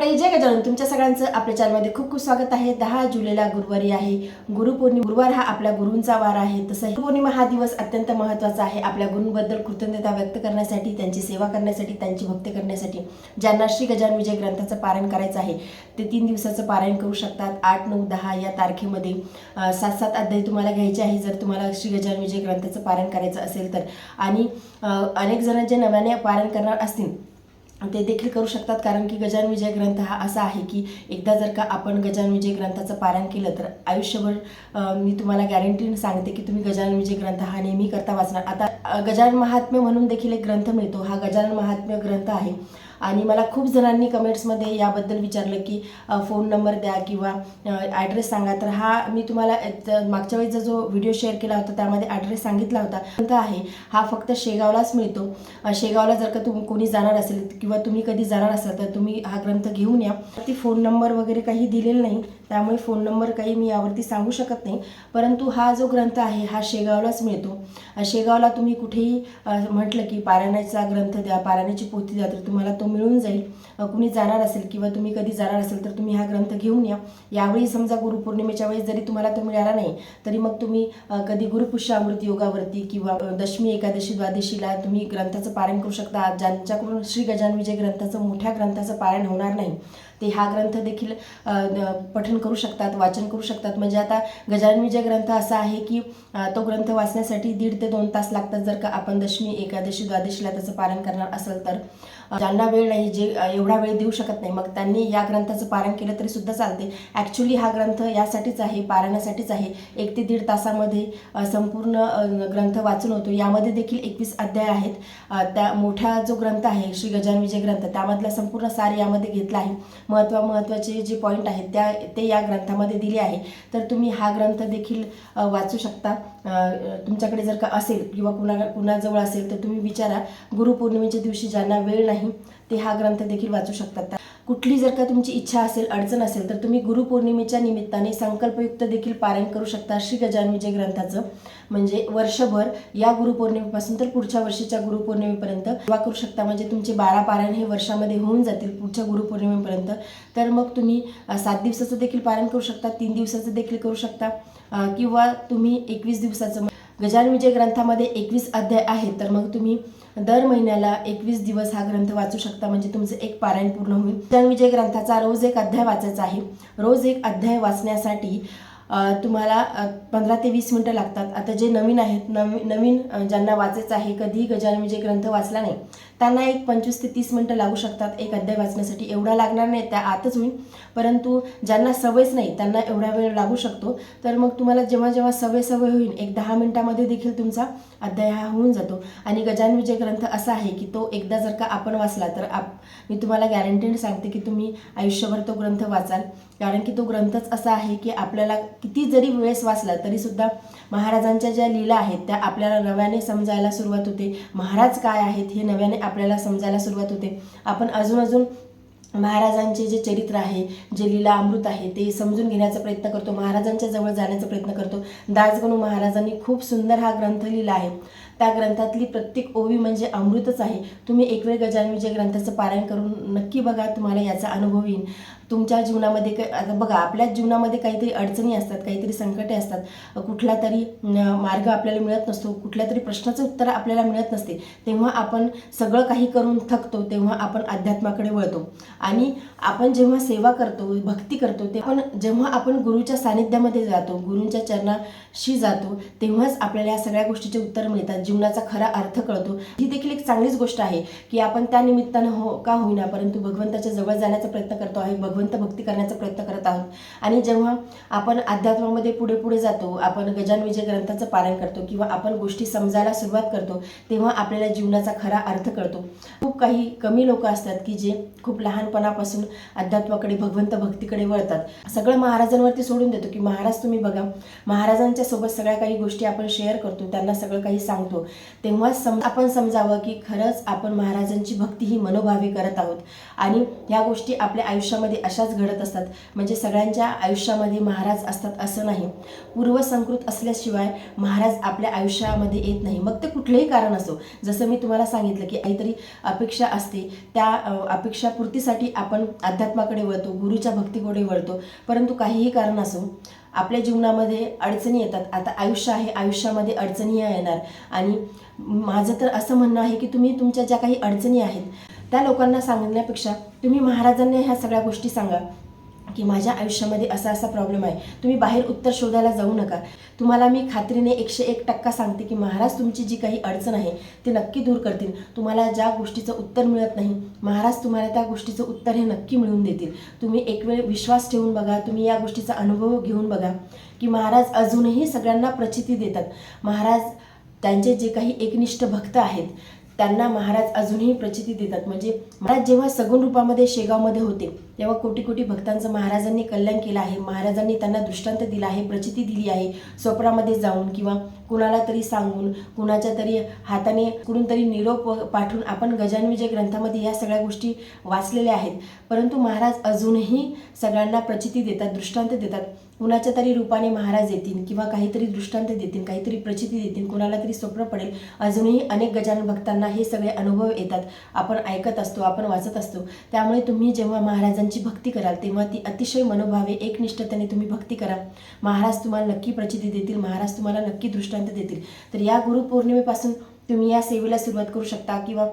मंडळी जय गजानन. तुमच्या सगळ्यांचं आपल्या चॅनलमध्ये खूप खूप स्वागत आहे. दहा जुलैला गुरुवारी आहे. गुरुपौर्णिमा गुरुवार हा आपल्या गुरूंचा वार आहे. तसं पौर्णिमा हा दिवस अत्यंत महत्त्वाचा आहे. आपल्या गुरूंबद्दल कृतज्ञता व्यक्त करण्यासाठी त्यांची सेवा करण्यासाठी त्यांची भक्ती करण्यासाठी ज्यांना श्री गजान विजय ग्रंथाचं पारायण करायचं आहे ते तीन दिवसाचं पारायण करू शकतात. आठ नऊ दहा या तारखेमध्ये सात सात अध्याय तुम्हाला घ्यायचे आहे. जर तुम्हाला श्री गजान विजय ग्रंथाचं पारायण करायचं असेल तर. आणि अनेक जण जे नव्याने पारायण करणार असतील ते देखील करू शकतात कारण की गजान विजय ग्रंथ हा असा आहे की एकदा जर का आपण गजान विजय ग्रंथाचं पारायण केलं तर आयुष्यभर मी तुम्हाला गॅरंटीनं सांगते की तुम्ही गजान विजय ग्रंथ हा नेहमी करता वाचणार. आता गजान गजानन महात्म्य म्हणून देखील एक ग्रंथ मिळतो. हा गजानन महात्म्य ग्रंथ आहे. आणि मला खूप जणांनी कमेंट्समध्ये याबद्दल विचारलं की फोन नंबर द्या किंवा ॲड्रेस सांगा. तर हा मी तुम्हाला मागच्या वेळेचा जो व्हिडिओ शेअर केला होता त्यामध्ये ॲड्रेस सांगितला होता. ग्रंथ आहे हा फक्त शेगावलाच मिळतो. शेगावला जर का तुम्ही कोणी जाणार असेल किंवा तुम्ही कधी जाणार असाल तर तुम्ही हा ग्रंथ घेऊन या. ती फोन नंबर वगैरे काही दिलेला नाही त्यामुळे फोन नंबर काही मी यावरती सांगू शकत नाही. परंतु हा जो ग्रंथ आहे हा शेगावलाच मिळतो. शेगावला तुम्ही कुठेही म्हटलं की पारायणाचा ग्रंथ द्या पारायणाची पोथी द्या तर तुम्हाला तो मिळून जाईल. कुणी जाणार असेल किंवा तुम्ही कधी जाणार असेल तर तुम्ही हा ग्रंथ घेऊन या. यावेळी समजा गुरुपौर्णिमेच्या वेळेस जरी तुम्हाला तो मिळाला नाही तरी मग तुम्ही कधी गुरुपुष्य अमृत योगावरती किंवा दशमी एकादशी द्वादशीला तुम्ही ग्रंथाचं पारायण करू शकता. ज्यांच्याकडून श्री गजान विजय ग्रंथाचं मोठ्या ग्रंथाचं पारायण होणार नाही ते हा ग्रंथ देखील पठन करू शकतात वाचन करू शकतात. म्हणजे आता गजानन विजय ग्रंथ असा आहे की तो ग्रंथ वाचण्यासाठी दीड ते दोन तास लागतात जर का आपण दशमी एकादशी द्वादशीला त्याचं पारायण करणार असेल तर. ज्यांना वेळ नाही जे एवढा वेळ देऊ शकत नाही मग त्यांनी या ग्रंथाचं पारायण केलं तरी सुद्धा चालते. ॲक्च्युली हा ग्रंथ यासाठीच आहे पारायणासाठीच आहे. एक ते दीड तासामध्ये संपूर्ण ग्रंथ वाचून होतो. यामध्ये देखील एकवीस अध्याय आहेत. त्या मोठा जो ग्रंथ आहे श्री गजान विजय ग्रंथ त्यामधला संपूर्ण सार यामध्ये घेतला आहे. महत्त्वा महत्त्वाचे जे पॉईंट आहेत त्या ते या ग्रंथामध्ये दिले आहे. तर तुम्ही हा ग्रंथ देखील वाचू शकता. तुमच्याकडे जर का असेल किंवा कुणा कुणाजवळ असेल तर तुम्ही विचारा. गुरुपौर्णिमेच्या दिवशी ज्यांना वेळ नाही ते हा ग्रंथ देखील वाचू शकतात. कुठली जर का तुमची इच्छा असेल अडचण असेल तर तुम्ही गुरुपौर्णिमेच्या निमित्ताने संकल्पयुक्त देखील पारायण करू शकता श्री गजान विजय ग्रंथाचं. म्हणजे वर्षभर या गुरुपौर्णिमेपासून तर पुढच्या वर्षीच्या गुरुपौर्णिमेपर्यंत सेवा करू शकता. म्हणजे तुमचे बारा पारायण हे वर्षामध्ये होऊन जातील पुढच्या गुरुपौर्णिमेपर्यंत. तर मग तुम्ही सात दिवसाचं देखील पारायण करू शकता तीन दिवसाचं देखील करू शकता. किंवा तुम्ही एकवीस दिवसाचं गजान विजय ग्रंथामध्ये एकवीस अध्याय आहेत तर मग तुम्ही दर महिन्याला एकवीस दिवस हा ग्रंथ वाचू शकता म्हणजे तुमचं एक पारायण पूर्ण होईल. गजान विजय ग्रंथाचा रोज एक अध्याय वाचायचा आहे. रोज एक अध्याय वाचण्यासाठी तुम्हाला पंधरा ते वीस मिनटं लागतात. आता जे नवीन आहेत नवी नवीन ज्यांना वाचायचं आहे कधीही गजान विजय ग्रंथ वाचला नाही त्यांना एक पंचवीस ते तीस मिनटं लागू शकतात. एक अध्याय वाचण्यासाठी. एवढा लागणार नाही त्या आतच होईल. परंतु ज्यांना सवयच नाही त्यांना एवढा वेळ लागू शकतो. तर मग तुम्हाला जेव्हा जेव्हा सवय सवय होईल एक दहा मिनटामध्ये देखील तुमचा अध्याय हा होऊन जातो. आणि गजान विजय ग्रंथ असा आहे की तो एकदा जर का आपण वाचला तर आप मी तुम्हाला गॅरंटीड सांगते की तुम्ही आयुष्यभर तो ग्रंथ वाचाल. कारण की तो ग्रंथच असा आहे की आपल्याला किती जरी वेळेस वाचला तरी सुद्धा महाराजांच्या ज्या लीला आहेत त्या आपल्याला नव्याने समजायला सुरुवात होते. महाराज काय आहेत हे नव्याने आपल्याला समजायला सुरुवात होते. आपण अजून अजून महाराजांचे जे चरित्र आहे जे लीला अमृत आहे ते समजून घेण्याचा प्रयत्न करतो. महाराजांच्या जवळ जाण्याचा प्रयत्न करतो. दासगणू महाराजांनी खूप सुंदर हा ग्रंथ लिहिला आहे. त्या ग्रंथातली प्रत्येक ओवी म्हणजे अमृतच आहे. तुम्ही एक वेळ गजान विजय ग्रंथाचं पारायण करून नक्की बघा तुम्हाला याचा अनुभव येईल. तुमच्या जीवनामध्ये काही आता बघा आपल्या जीवनामध्ये काहीतरी अडचणी असतात काहीतरी संकटे असतात. कुठला तरी मार्ग आपल्याला मिळत नसतो कुठल्या तरी प्रश्नाचं उत्तर आपल्याला मिळत नसते. तेव्हा आपण सगळं काही करून थकतो तेव्हा आपण अध्यात्माकडे वळतो. आणि आपण जेव्हा सेवा करतो भक्ती करतो ते आपण जेव्हा आपण गुरुच्या सानिध्यामध्ये जातो गुरूंच्या चरणाशी जातो तेव्हाच आपल्याला या सगळ्या गोष्टीचे उत्तर मिळतात. जीवनाचा खरा अर्थ कळतो. ही देखील एक चांगलीच गोष्ट आहे की आपण त्या निमित्तानं हो का होईना परंतु भगवंताच्या जवळ जाण्याचा प्रयत्न करतो आहे भगवंत भक्ती करण्याचा प्रयत्न करत आहोत. आणि जेव्हा आपण अध्यात्मामध्ये पुढे पुढे जातो आपण गजान विजय ग्रंथाचं पालन करतो किंवा आपण गोष्टी समजायला सुरुवात करतो तेव्हा आपल्याला जीवनाचा खरा अर्थ कळतो. खूप काही कमी लोक असतात की जे खूप लहानपणापासून अध्यात्माकडे भगवंत भक्तीकडे वळतात. सगळं महाराजांवरती सोडून देतो की महाराज तुम्ही बघा. महाराजांच्या सोबत सगळ्या काही गोष्टी आपण शेअर करतो त्यांना सगळं काही सांगतो. नको तेव्हा सम आपण समजावं की खरंच आपण महाराजांची भक्ती ही मनोभावे करत आहोत. आणि ह्या गोष्टी आपल्या आयुष्यामध्ये अशाच घडत असतात. म्हणजे सगळ्यांच्या आयुष्यामध्ये महाराज असतात असं नाही. पूर्वसंकृत असल्याशिवाय महाराज आपल्या आयुष्यामध्ये येत नाही. मग ते कुठलंही कारण असो जसं मी तुम्हाला सांगितलं की काहीतरी अपेक्षा असते त्या अपेक्षापूर्तीसाठी आपण अध्यात्माकडे वळतो गुरुच्या भक्तीकडे वळतो परंतु काहीही कारण असो आपल्या जीवनामध्ये अडचणी येतात. आता आयुष्य आहे आयुष्यामध्ये अडचणी येणार. आणि माझं तर असं म्हणणं आहे की तुम्ही तुमच्या ज्या काही अडचणी आहेत त्या लोकांना सांगण्यापेक्षा तुम्ही महाराजांना ह्या सगळ्या गोष्टी सांगा. की माझ्या आयुष्यामध्ये असा असा प्रॉब्लेम आहे. तुम्ही बाहेर उत्तर शोधायला जाऊ नका. तुम्हाला मी खात्रीने एकशे एक टक्का सांगते की महाराज तुमची जी काही अडचण आहे ते नक्की दूर करतील. तुम्हाला ज्या गोष्टीचं उत्तर मिळत नाही महाराज तुम्हाला त्या गोष्टीचं उत्तर हे नक्की मिळवून देतील. तुम्ही एक वेळ विश्वास ठेवून बघा तुम्ही या गोष्टीचा अनुभव घेऊन बघा की महाराज अजूनही सगळ्यांना प्रचिती देतात. महाराज त्यांचे जे काही एकनिष्ठ भक्त आहेत त्यांना महाराज अजूनही प्रचिती देतात. म्हणजे महाराज जेव्हा सगुण रूपामध्ये शेगावमध्ये होते तेव्हा कोटी कोटी भक्तांचं महाराजांनी कल्याण केलं आहे. महाराजांनी त्यांना दृष्टांत दिला आहे प्रचिती दिली आहे. स्वप्नामध्ये जाऊन किंवा कुणाला तरी सांगून कुणाच्या तरी हाताने कुठून तरी निरोप पाठवून आपण गजान विजय ग्रंथामध्ये या सगळ्या गोष्टी वाचलेल्या आहेत. परंतु महाराज अजूनही सगळ्यांना प्रचिती देतात दृष्टांत देतात. कुणाच्या तरी रूपाने महाराज येतील किंवा काहीतरी दृष्टांत देतील काहीतरी प्रचिती देतील कुणाला तरी स्वप्न पडेल अजूनही अनेक गजानन भक्तांना हे सगळे अनुभव येतात. आपण ऐकत असतो आपण वाचत असतो. त्यामुळे तुम्ही जेव्हा महाराजांची भक्ती कराल तेव्हा ती अतिशय मनोभावे एकनिष्ठतेने तुम्ही भक्ती करा. महाराज तुम्हाला नक्की प्रचिती देतील महाराज तुम्हाला नक्की दृष्टांत देतील. तर या गुरुपौर्णिमेपासून तुम्ही या सेवेला सुरुवात करू शकता किंवा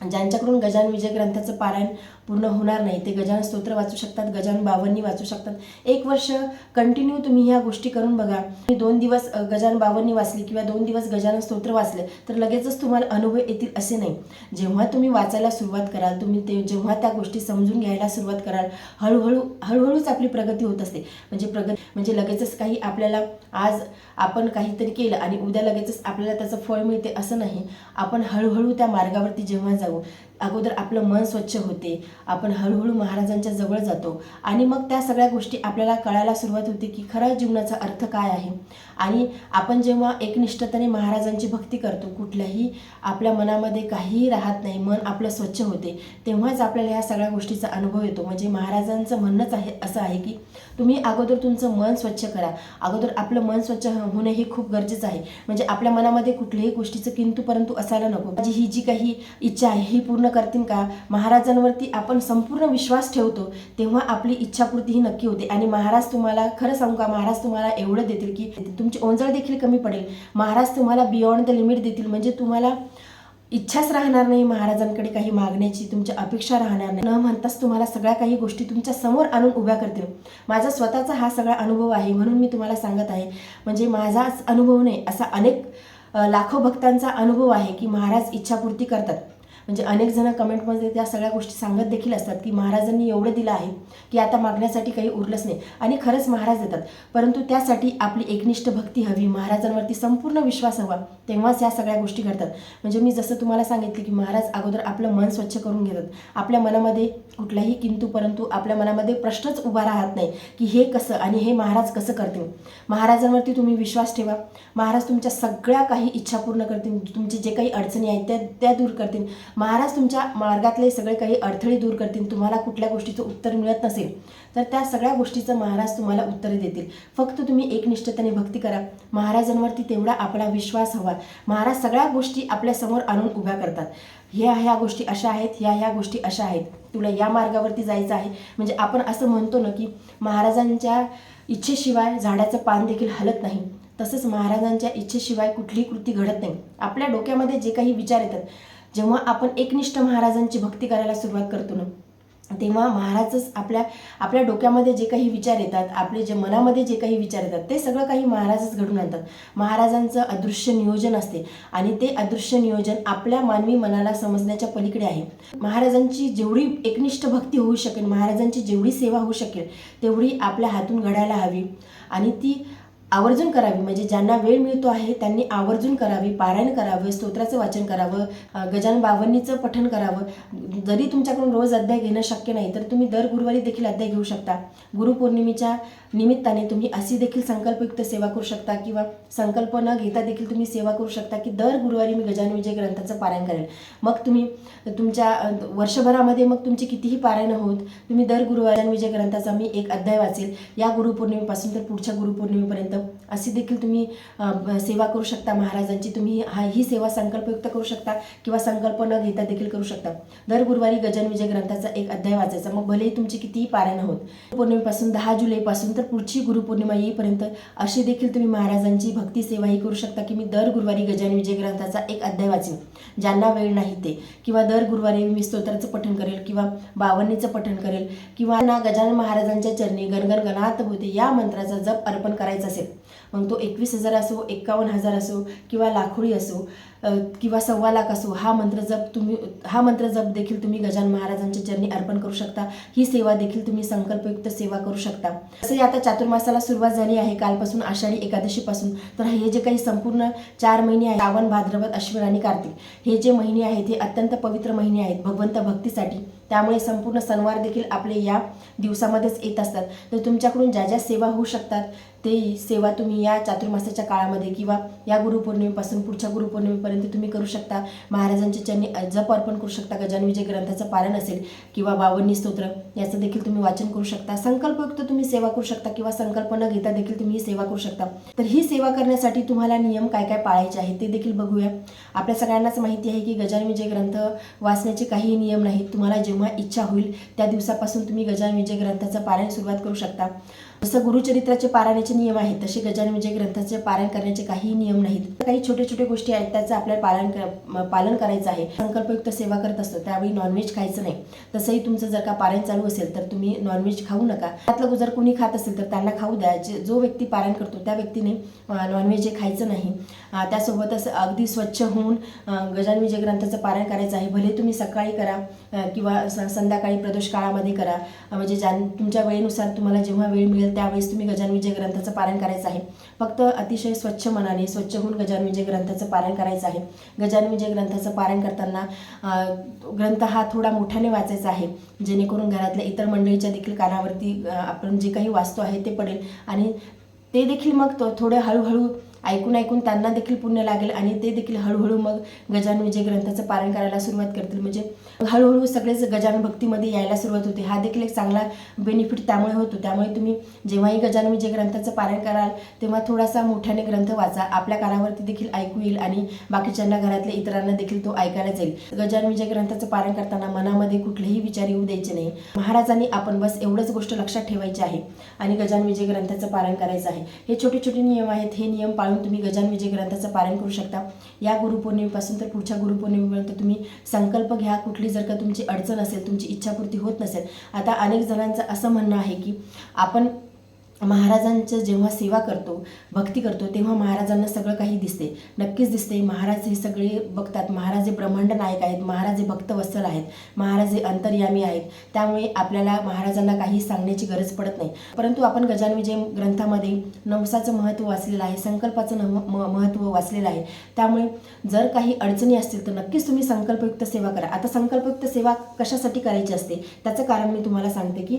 ज्यांच्याकडून गजान विजय ग्रंथाचं पारायण पूर्ण होणार नाही ते गजान स्तोत्र वाचू शकतात गजान बावन्नी वाचू शकतात. एक वर्ष कंटिन्यू तुम्ही ह्या गोष्टी करून बघा. तुम्ही दोन दिवस गजान बावन्नी वाचली किंवा दोन दिवस गजान स्तोत्र वाचले तर लगेचच तुम्हाला अनुभव येतील असे नाही. जेव्हा तुम्ही वाचायला सुरुवात कराल तुम्ही ते जेव्हा त्या गोष्टी समजून घ्यायला सुरुवात कराल हळूहळू हळूहळूच आपली प्रगती होत असते. म्हणजे प्रगती म्हणजे लगेचच काही आपल्याला आज आपण काहीतरी केलं आणि उद्या लगेचच आपल्याला त्याचं फळ मिळते असं नाही. आपण हळूहळू त्या मार्गावरती जेव्हा जाऊ ação अगोदर आपलं मन स्वच्छ होते. आपण हळूहळू महाराजांच्या जवळ जातो. आणि मग त्या सगळ्या गोष्टी आपल्याला कळायला सुरुवात होते की खरा जीवनाचा अर्थ काय आहे. आणि आपण जेव्हा एकनिष्ठतेने महाराजांची भक्ती करतो कुठल्याही आपल्या मनामध्ये काहीही राहत नाही मन आपलं स्वच्छ होते तेव्हाच आपल्याला ह्या सगळ्या गोष्टीचा अनुभव येतो. म्हणजे महाराजांचं म्हणणंच आहे असं आहे की तुम्ही अगोदर तुमचं मन स्वच्छ करा. अगोदर आपलं मन स्वच्छ होणे हे खूप गरजेचं आहे. म्हणजे आपल्या मनामध्ये कुठल्याही गोष्टीचं किंतु परंतु असायला नको. माझी ही जी काही इच्छा आहे ही पूर्ण करतील का? महाराजांवरती आपण संपूर्ण विश्वास ठेवतो तेव्हा आपली इच्छापूर्ती ही नक्की होते. आणि महाराज तुम्हाला खरं सांगू का? महाराज तुम्हाला एवढं देतील की तुमची ओंजळ देखील कमी पडेल. महाराज तुम्हाला बियॉन्ड द लिमिट देतील. म्हणजे तुम्हाला इच्छाच राहणार नाही महाराजांकडे काही मागण्याची तुमच्या अपेक्षा राहणार नाही. न म्हणताच तुम्हाला सगळ्या काही गोष्टी तुमच्यासमोर आणून उभ्या करतील. माझा स्वतःचा हा सगळा अनुभव आहे म्हणून मी तुम्हाला सांगत आहे. म्हणजे माझाच अनुभव नाही असा अनेक लाखो भक्तांचा अनुभव आहे की महाराज इच्छापूर्ती करतात. म्हणजे अनेक जण कमेंटमध्ये त्या सगळ्या गोष्टी सांगत देखील असतात की महाराजांनी एवढं दिलं आहे की आता मागण्यासाठी काही उरलंच नाही. आणि खरंच महाराज देतात. परंतु त्यासाठी आपली एकनिष्ठ भक्ती हवी महाराजांवरती संपूर्ण विश्वास हवा तेव्हाच या सगळ्या गोष्टी घडतात. म्हणजे मी जसं तुम्हाला सांगितलं की महाराज अगोदर आपलं मन स्वच्छ करून घेतात. आपल्या मनामध्ये कुठलाही किंतू परंतु आपल्या मनामध्ये प्रश्नच उभा राहत नाही की हे कसं आणि हे महाराज कसं करतील. महाराजांवरती तुम्ही विश्वास ठेवा. महाराज तुमच्या सगळ्या काही इच्छा पूर्ण करतील. तुमचे जे काही अडचणी आहेत त्या त्या दूर करतील. महाराज तुमच्या मार्गातले सगळे काही अडथळे दूर करतील तुम्हाला कुठल्या गोष्टीचं उत्तर मिळत नसेल तर त्या सगळ्या गोष्टीचं महाराज तुम्हाला उत्तरे देतील. फक्त तुम्ही एकनिष्ठतेने भक्ती करा. महाराजांवरती तेवढा आपला विश्वास हवा. महाराज सगळ्या गोष्टी आपल्यासमोर आणून उभ्या करतात. ह्या ह्या गोष्टी अशा आहेत ह्या ह्या गोष्टी अशा आहेत. तुला या मार्गावरती जायचं आहे. म्हणजे आपण असं म्हणतो ना की महाराजांच्या इच्छेशिवाय झाडाचं पान देखील हलत नाही. तसंच महाराजांच्या इच्छेशिवाय कुठलीही कृती घडत नाही. आपल्या डोक्यामध्ये जे काही विचार येतात जेव्हा आपण एकनिष्ठ महाराजांची भक्ती करायला सुरुवात करतो ना तेव्हा महाराजच आपल्या आपल्या डोक्यामध्ये जे काही विचार येतात आपले जे मनामध्ये जे काही विचार येतात ते सगळं काही महाराजच घडून आणतात. महाराजांचं अदृश्य नियोजन असते आणि ते अदृश्य नियोजन आपल्या मानवी मनाला समजण्याच्या पलीकडे आहे. महाराजांची जेवढी एकनिष्ठ भक्ती होऊ शकेल महाराजांची जेवढी सेवा होऊ शकेल तेवढी आपल्या हातून घडायला हवी आणि ती आवर्जून करावी म्हणजे ज्यांना वेळ मिळतो आहे त्यांनी आवर्जून करावी पारायण करावं स्तोत्राचं वाचन करावं गजान गजानन बावन्नीचं पठण करावं. जरी तुमच्याकडून रोज अध्याय घेणं शक्य नाही तर तुम्ही दर गुरुवारी देखील अध्याय घेऊ शकता. गुरुपौर्णिमेच्या निमित्ताने तुम्ही अशी देखील संकल्पयुक्त सेवा करू शकता किंवा संकल्प न घेता देखील तुम्ही सेवा करू शकता की दर गुरुवारी मी गजान विजय ग्रंथाचं पारायण करेल मग तुम्ही तुमच्या वर्षभरामध्ये मग तुमची कितीही पारायण होत तुम्ही दर गुरुवारी विजय ग्रंथाचा मी एक अध्याय वाचेल. या गुरुपौर्णिमेपासून तर पुढच्या गुरुपौर्णिमेपर्यंत अशी देखील तुम्ही सेवा करू शकता महाराजांची. तुम्ही हा ही सेवा संकल्पयुक्त करू शकता किंवा संकल्प न घेता देखील करू शकता. दर गुरुवारी गजन विजय ग्रंथाचा एक अध्याय वाचायचा. मग भलेही तुमची कितीही पारायण होत पौर्णिमेपासून दहा जुलैपासून तर पुढची गुरुपौर्णिमा येईपर्यंत अशी देखील तुम्ही महाराजांची भक्ती सेवाही करू शकता की मी दर गुरुवारी गजान विजय ग्रंथाचा एक अध्याय वाचेन. ज्यांना वेळ नाही ते. किंवा दर गुरुवारी मी स्तोत्राचं पठण करेल किंवा बावन्नीचं पठण करेल किंवा ना गजानन महाराजांच्या चरणी गणगण गणात होते या मंत्राचा जप अर्पण करायचा असेल मग तो एकवीस हजार असो एक्कावन्न हजार असो किंवा लाखोळी असो किंवा सव्वा लाख असो हा मंत्र जप तुम्ही हा मंत्र जप देखील तुम्ही गजान महाराजांच्या चरणी अर्पण करू शकता. ही सेवा देखील तुम्ही संकल्पयुक्त सेवा करू शकता. तसंही आता चातुर्मासाला सुरुवात झाली आहे कालपासून आषाढी एकादशीपासून. तर हे जे काही संपूर्ण चार महिने आहेत श्रावण भाद्रपद अश्विन आणि कार्तिक हे जे महिने आहेत हे अत्यंत पवित्र महिने आहेत भगवंत भक्तीसाठी. त्यामुळे संपूर्ण सणवार देखील आपले या दिवसामध्येच येत असतात. तर तुमच्याकडून ज्या ज्या सेवा होऊ शकतात ते सेवा तुम्ही या चातुर्मासाच्या काळामध्ये किंवा या गुरुपौर्णिमेपासून पुढच्या पर्यंत तुम्ही करू शकता. महाराजांच्या चरणी जप अर्पण करू शकता. गजान विजय ग्रंथाचं पारण असेल किंवा बावन्नी स्तोत्र याचं देखील तुम्ही वाचन करू शकता. संकल्पयुक्त तुम्ही सेवा करू शकता किंवा संकल्प न घेता देखील तुम्ही ही सेवा करू शकता. तर ही सेवा करण्यासाठी तुम्हाला नियम काय काय पाळायचे आहेत ते देखील बघूया. आपल्या सगळ्यांनाच माहिती आहे की गजान विजय ग्रंथ वाचण्याचे काही नियम नाहीत. तुम्हाला जेव्हा इच्छा होईल त्या दिवसापासून तुम्ही गजान विजय ग्रंथाचं पारायण सुरुवात करू शकता. जसं गुरुचरित्राचे पारायणाचे नियम आहेत तसे गजानन विजय ग्रंथाचे पारायण करण्याचे काही नियम नाहीत. काही छोटे छोटे गोष्टी आहेत त्याचं आपल्याला पालन कर- पालन करायचं आहे. संकल्पयुक्त सेवा करत असतो त्यावेळी नॉनव्हेज खायचं नाही. तसंही तुमचं जर का पारायण चालू असेल तर तुम्ही नॉनव्हेज खाऊ नका. त्यातलं जर कोणी खात असेल तर त्यांना खाऊ द्या. जे जो व्यक्ती पारायण करतो त्या व्यक्तीने नॉनव्हेज हे खायचं नाही. त्यासोबतच अगदी स्वच्छ होऊन गजानन विजय ग्रंथाचं पारायण करायचं आहे. भले तुम्ही सकाळी करा किंवा स- संध्याकाळी प्रदोष काळामध्ये करा. म्हणजे ज्या तुमच्या वेळेनुसार तुम्हाला जेव्हा वेळ मिळेल त्यावेळेस तुम्ही गजान विजय ग्रंथाचं पारायण करायचं आहे. फक्त अतिशय स्वच्छ मनाने स्वच्छ होऊन गजान विजय ग्रंथाचं पारायण करायचं आहे. गजान विजय ग्रंथाचं पारायण करताना ग्रंथ हा थोडा मोठ्याने वाचायचा आहे. जेणेकरून घरातल्या इतर मंडळीच्या देखील कानावरती आपण जे काही वाचतो आहे ते पडेल. आणि ते देखील मग तो थोडं हळूहळू ऐकून ऐकून त्यांना देखील पुण्य लागेल आणि ते देखील हळूहळू मग गजानन विजय ग्रंथाचं पारण करायला सुरुवात करतील. म्हणजे हळूहळू सगळेच गजानन भक्तीमध्ये यायला सुरुवात होते. हा देखील एक चांगला बेनिफिट त्यामुळे होतो. त्यामुळे तुम्ही जेव्हाही गजानन विजय ग्रंथाचं पारण कराल तेव्हा थोडासा मोठ्याने ग्रंथ वाचा. आपल्या कानावरती देखील ऐकू येईल आणि बाकीच्यांना घरातल्या इतरांना देखील तो ऐकायला जाईल. गजानन विजय ग्रंथाचं पारण करताना मनामध्ये कुठलेही विचार येऊ द्यायचे नाही. महाराजांनी आपण बस एवढंच गोष्ट लक्षात ठेवायची आहे आणि गजानन विजय ग्रंथाचं पारण करायचं आहे. हे छोटे छोटे नियम आहेत. हे नियम पाळून तुम्ही गजान विजय ग्रंथाचं पालन करू शकता. या गुरुपौर्णिमेपासून तर पुढच्या गुरुपौर्णिमेपर्यंत तुम्ही संकल्प घ्या. कुठली जर का तुमची अडचण असेल तुमची इच्छापूर्ती होत नसेल आता अनेक जणांचं असं म्हणणं आहे की आपण महाराजांचं जेव्हा सेवा करतो भक्ती करतो तेव्हा महाराजांना सगळं काही दिसते. नक्कीच दिसते. महाराज हे सगळे बघतात. महाराज हे ब्रह्मांड नायक आहेत. महाराज हे भक्तवत्सल आहेत. महाराज हे अंतर्यामी आहेत. त्यामुळे आपल्याला महाराजांना काही सांगण्याची गरज पडत नाही. परंतु आपण गजान विजय ग्रंथामध्ये नवसाचं महत्त्व वाचलेलं आहे. संकल्पाचं नम म- महत्त्व वाचलेलं आहे. त्यामुळे जर काही अडचणी असतील तर नक्कीच तुम्ही संकल्पयुक्त सेवा करा. आता संकल्पयुक्त सेवा कशासाठी करायची असते? त्याचं कारण मी तुम्हाला सांगते की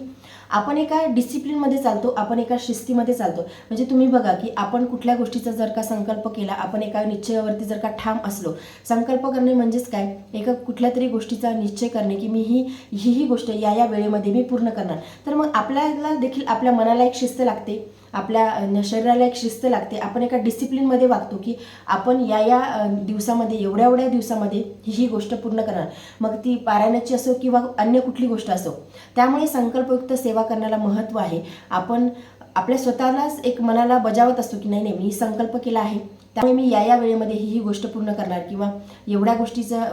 आपण एका डिसिप्लिनमध्ये चालतो आपण एका शिस्तीमध्ये चालतो. म्हणजे तुम्ही बघा की आपण कुठल्या गोष्टीचा जर का संकल्प केला आपण एका निश्चयावरती जर का ठाम असलो संकल्प करणे म्हणजेच काय? एका कुठल्या तरी गोष्टीचा निश्चय करणे की मी ही ही ही गोष्ट या या वेळेमध्ये मी पूर्ण करणार. तर मग आपल्याला देखील आपल्या मनाला एक शिस्त लागते. आपल्या शरीराला एक शिस्त लागते. आपण एका डिसिप्लिनमध्ये वागतो की आपण या या दिवसामध्ये एवढ्या एवढ्या दिवसामध्ये ही ही गोष्ट पूर्ण करणार. मग ती पारायणाची असो किंवा अन्य कुठली गोष्ट असो त्यामुळे संकल्पयुक्त सेवा करण्याला महत्त्व आहे. आपण आपल्या स्वतःलाच एक मनाला बजावत असतो की नाही नाही मी संकल्प केला आहे. त्यामुळे मी या या वेळेमध्ये ही ही गोष्ट पूर्ण करणार. किंवा एवढ्या गोष्टीचा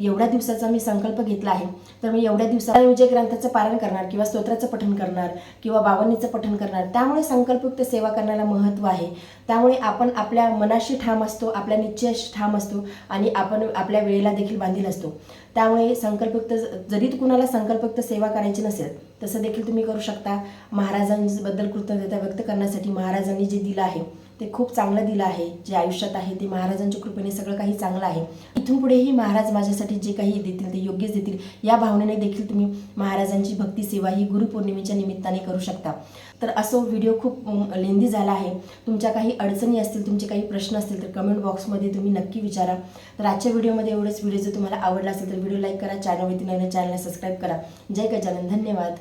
एवढ्या दिवसाचा मी संकल्प घेतला आहे तर मी एवढ्या दिवसात विजय ग्रंथाचं पारण करणार किंवा स्तोत्राचं पठण करणार किंवा बावन्नीचं पठण करणार. त्यामुळे संकल्पयुक्त सेवा करण्याला महत्त्व आहे. त्यामुळे आपण आपल्या मनाशी ठाम असतो आपल्या निश्चयाशी ठाम असतो आणि आपण आपल्या वेळेला देखील बांधील असतो. त्यामुळे संकल्पयुक्त जरी कुणाला संकल्पयुक्त सेवा करायची नसेल तसं देखील तुम्ही करू शकता. महाराजांबद्दल कृतज्ञता व्यक्त करण्यासाठी महाराजांनी जे दिलं आहे ते खूप चांगलं दिलं आहे. जे आयुष्यात आहे ते महाराजांच्या कृपेने सगळं काही चांगलं आहे. इथून पुढेही महाराज माझ्यासाठी जे काही देतील ते योग्यच देतील. या भावनेने देखील तुम्ही महाराजांची भक्ती सेवा ही गुरुपौर्णिमेच्या निमित्ताने करू शकता. तर असो व्हिडिओ खूप लेंदी झाला आहे. तुमच्या काही अडचणी असतील तुमचे काही प्रश्न असतील तर कमेंट बॉक्समध्ये तुम्ही नक्की विचारा. तर आजच्या व्हिडिओमध्ये एवढंच. व्हिडिओ जर तुम्हाला आवडला असेल तर व्हिडिओ लाईक करा. चॅनलवरती नवीन चॅनलला सबस्क्राईब करा. जय गजानन. धन्यवाद.